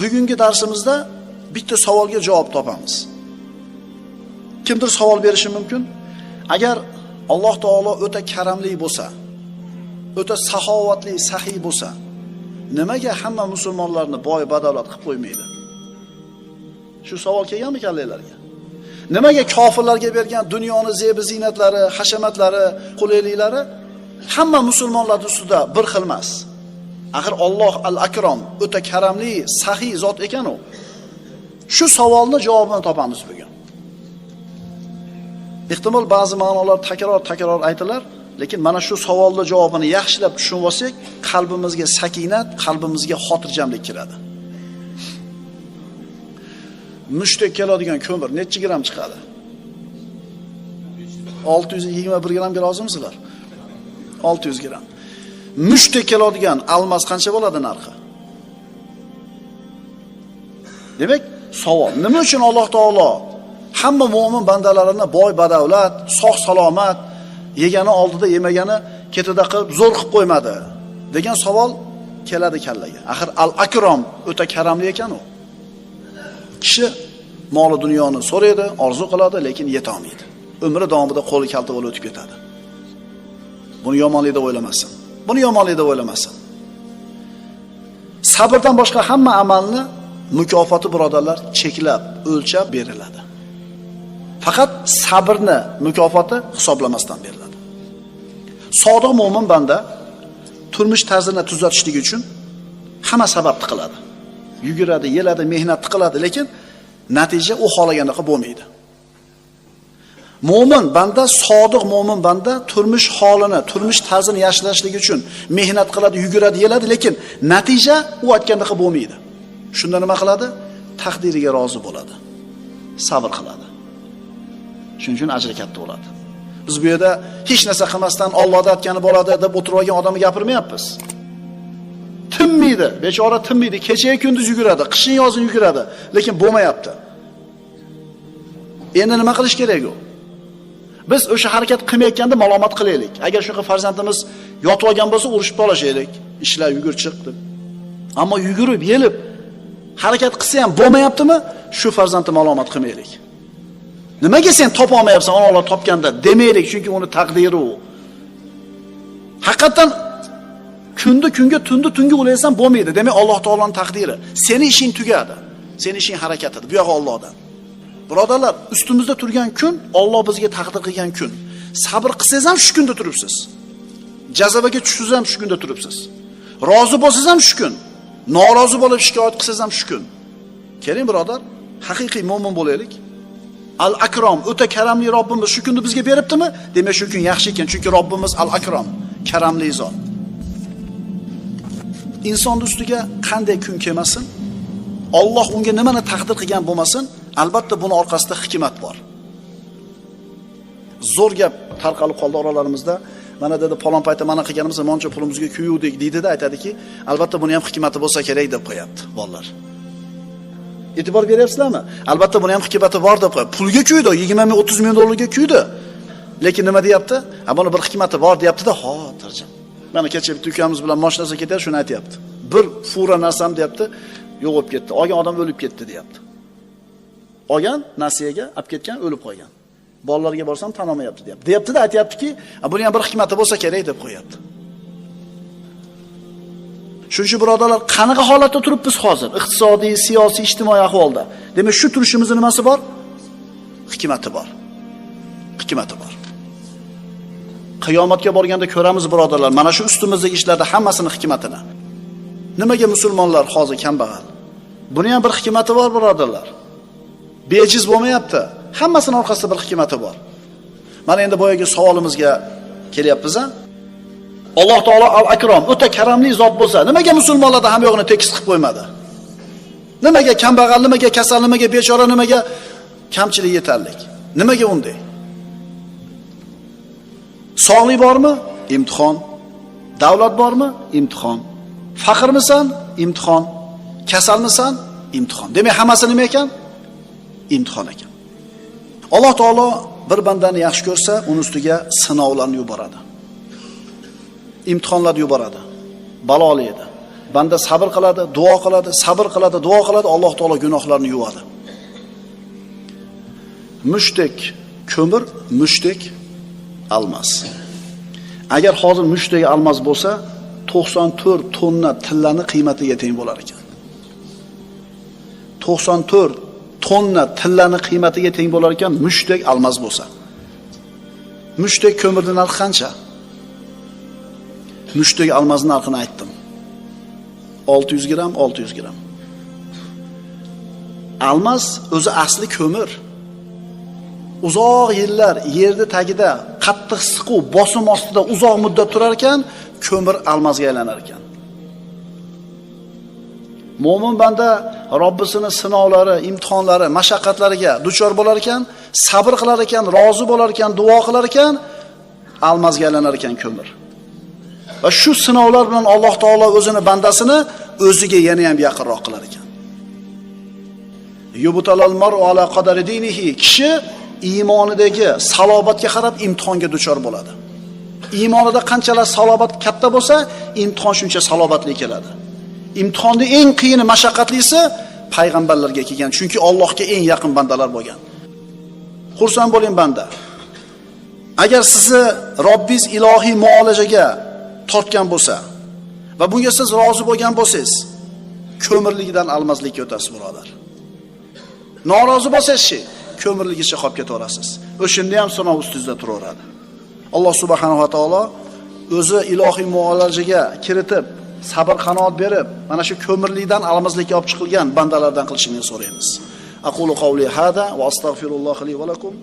bugungi darsimizda bitta savolga javob topamiz. Kimdir savol berishi mumkin? Agar Alloh taolo o'ta karamli bo'lsa, o'ta saxovatli, saxiy bo'lsa, nimaga hamma musulmonlarni boy badavlat qilib qo'ymaydi? Shu savol kelganmi kallanglarga? Nimaga kofirlarga bergan dunyoni zebi ziynatlari, hashamatlari, qulayliklari hamma musulmonlar ustida bir xil emas? Axir Alloh al-Akram o'ta karamli, saxiy zot ekan u. Shu savolni javobini topamiz bugun. Ehtimol ba'zi ma'nolar takror-takror aytilar, lekin mana shu savolni javobini yaxshilab tushunib olsak, qalbimizga sakinat, qalbimizga xotirjamlik kiradi. Mushtdek keladigan ko'mir necha gram chiqadi? 621 gramga rozimisizlar? 600 gram. Mushtdek keladigan almas qancha bo'ladi narxi? Demak, savol, nima uchun Alloh taolo hamma mo'min bandalarini boy badavlat, sog' salomat, yegani oldida yemagani ketida qilib zo'r qilib qo'ymadi degan savol keladi kallaga. Axir al-akrom o'ta karamli ekan u. Kishi moli dunyoni so'raydi, orzu qiladi, lekin yeta olmaydi. Umri davomida qo'li kalta bo'lib o'tib ketadi. Buni yomonlik deb o'ylamasin. Buni yomonlik deb o'ylamasin. Sabrdan boshqa hamma amalni mukofoti birodarlar cheklab, o'lchab beriladi. Faqat sabrni mukofoti hisoblamasdan beriladi. Sodiq mo'min banda turmush tarzini tuzatishlik uchun hamma sababni qiladi. Yuguradi, yeladi, mehnat qiladi, lekin natija u xohlaganaqa bo'lmaydi. Mo'min banda, sodiq mo'min banda turmush holini, turmush tarzini yaxshilashlik uchun mehnat qiladi, yuguradi, yeladi, lekin natija u aytgandaqa bo'lmaydi. Shunda nima qiladi? Taqdiriga rozi bo'ladi. Sabr qiladi. Shuning uchun ajri katta bo'ladi. Biz bu yerda hech narsa qilmasdan Allohda aytgani bo'ladi deb o'tirib olgan odamni gapirmayapmiz. Tinmaydi, bechora tinmaydi, kecha kunduz yuguradi, qishin yozin yuguradi, lekin bo'lmayapti. Endi nima qilish kerak u? Biz o'sha harakat qilmayotganda malomat qilaylik. Agar shunaqa farzandimiz yotib olgan bo'lsa, urishib olashaylik. Ishlar yugur chiq deb. Ammo yugurib, yelib harakat qilsa ham bo'lmayaptimi? Shu farzandni malomat qilmaylik. Nimaga sen topa olmayapsan, Alloh topganda demaylik, chunki uni taqdiri u. Haqiqatan kunni kunga, tunni tunga o'laysan bo'lmaydi. Demak, Alloh taolaning taqdiri. Seni ishing tugadi. Seni ishing harakatida. Bu yo'q Allohdan. Birodarlar, ustimizda turgan kun Alloh bizga taqdir qilgan kun. Sabr qilsangiz ham shu kunda turibsiz. Jazabaga tushsangiz ham shu kunda turibsiz. Rozi bo'lsangiz ham shu kun. Norozi bo'lib shikoyat qilsangiz ham shu kun. Keling birodar, haqiqiy mo'min bo'laylik. Al-Akrom, o'ta karamli Robbimiz shu kunni bizga beribdimi? Demak, shu kun yaxshi ekan, chunki Robbimiz Al-Akrom, karamli zot. Inson ustiga qanday kun kelmasin, Alloh unga nimani taqdir qilgan bo'lmasin, albatta buni orqasida hikmat bor. Zo'r gap tarqalib qoldi oralarimizda. Mana dedi palon paytda mana qilganimiz moncha pulimizga kuyuvdik deydida aytadiki, albatta buni ham hikmati bo'lsa kerak deb qo'yapti, bolalar. E'tibor beryapsizlarmi? Albatta buni ham hikmati bor deb qo'yadi. Pulga kuydi, 20 ming, 30 ming dollarga kuydi. Lekin nima deyapti? Ha buni bir hikmati bor deyapti-da, xotirjam. Mana kecha bitta ukamiz bilan mashinasida ketyapti, shuni aytyapti. Bir fura narsam deyapti, yo'q bo'lib ketdi. Olgan odam o'lib ketdi deyapti. Olgan nasiyaga olib ketgan, o'lib qolgan. Bolalarga borsam tan olmayapti deyapti. deyaptida aytyaptiki, buni ham bir hikmati bo'lsa kerak deb qo'yapti. Shuning uchun birodarlar, qanaqa holatda turibmiz hozir? Iqtisodiy, siyosiy, ijtimoiy ahvolda. Demak, shu turishimizning nimasi bor? Hikmati bor. Hikmati bor. Qiyomatga borganda ko'ramiz birodarlar, mana shu ustimizdagi ishlarda hammasini hikmatini. Nimaga musulmonlar hozir kambag'al? Buni ham bir hikmati bor birodarlar. Bejiz bo'lmayapti. Hammasini orqasida bir hikmati bor. Mana endi boyagi savolimizga kelyapmiz-a? Alloh taolo al-Akrom o'ta karamli zot bo'lsa, nimaga musulmonlarda ham yo'g'ini tekis qilib qo'ymadi? Nimaga kambag'al, nimaga kasal, nimaga bechora, nimaga kamchilik yetarlik? Nimaga unday? Sog'lik bormi? Imtihon. Davlat bormi? Imtihon. Faqirmisan? Imtihon. Kasalmisan? Imtihon. Demak, hammasi nima ekan? Imtihon ekan. Alloh taolo bir bandani yaxshi ko'rsa, uni ustiga sinovlarni yuboradi. imtihonlar yuboradi. Balolaydi. banda sabr qiladi, duo qiladi, sabr qiladi, duo qiladi, Alloh taolo gunohlarini yuvadi. Mushdek ko'mir, mushdek almas. Agar hozir mushdek almas bo'lsa, 94 tonna tillani qiymatiga teng bo'lar ekan. 94 tonna tillani qiymatiga teng bo'lar ekan mushdek almas bo'lsa. Mushdek ko'mirning narxi qancha? Mushdek almasning narxini aytdim. 600 gram, 600 gram. Almas o'zi asli ko'mir. Uzoq yillar yerni tagida qattiq siquv bosim ostida uzoq muddat turar ekan, ko'mir almasga aylanar ekan. Mo'min banda Robbisini sinovlari, imtihonlari, mashaqqatlariga duchor bo'lar ekan, sabr qilar ekan, rozi bo'lar ekan, duo qilar ekan, almasga aylanar ekan ko'mir. Va shu sinovlar bilan Alloh taolo o'zini bandasini o'ziga yana ham yaqinroq qilar ekan. Yubutalal mar'u ala qadari dinihi kishi iymonidagi salobatga qarab imtihonga duchor bo'ladi. Iymonida qanchalar salobat katta bo'lsa, imtihon shuncha salobatli keladi. Imtihonning eng qiyini, mashaqqatlisi payg'ambarlarga kelgan, chunki Allohga eng yaqin bandalar bo'lgan. Xursand bo'ling banda. Agar sizni Robbingiz ilohiy muolajaga tortgan bo'lsa va bunga siz rozi bo'lgan bo'lsangiz, ko'mirligidan almazlikka o'tasiz, birodar. Norozi bo'lsangiz-chi, ko'mirligicha qolib ketaverasiz. O'shanda ham sinov ustingizda turaveradi. Alloh subhanahu va taolo o'zi ilohiy muolajaga kiritib, sabr qanoat berib, mana shu ko'mirlikdan almazlikka olib chiqilgan bandalardan qilishingni so'raymiz. Aqulu qawli hada va astagfirullohi li va lakum.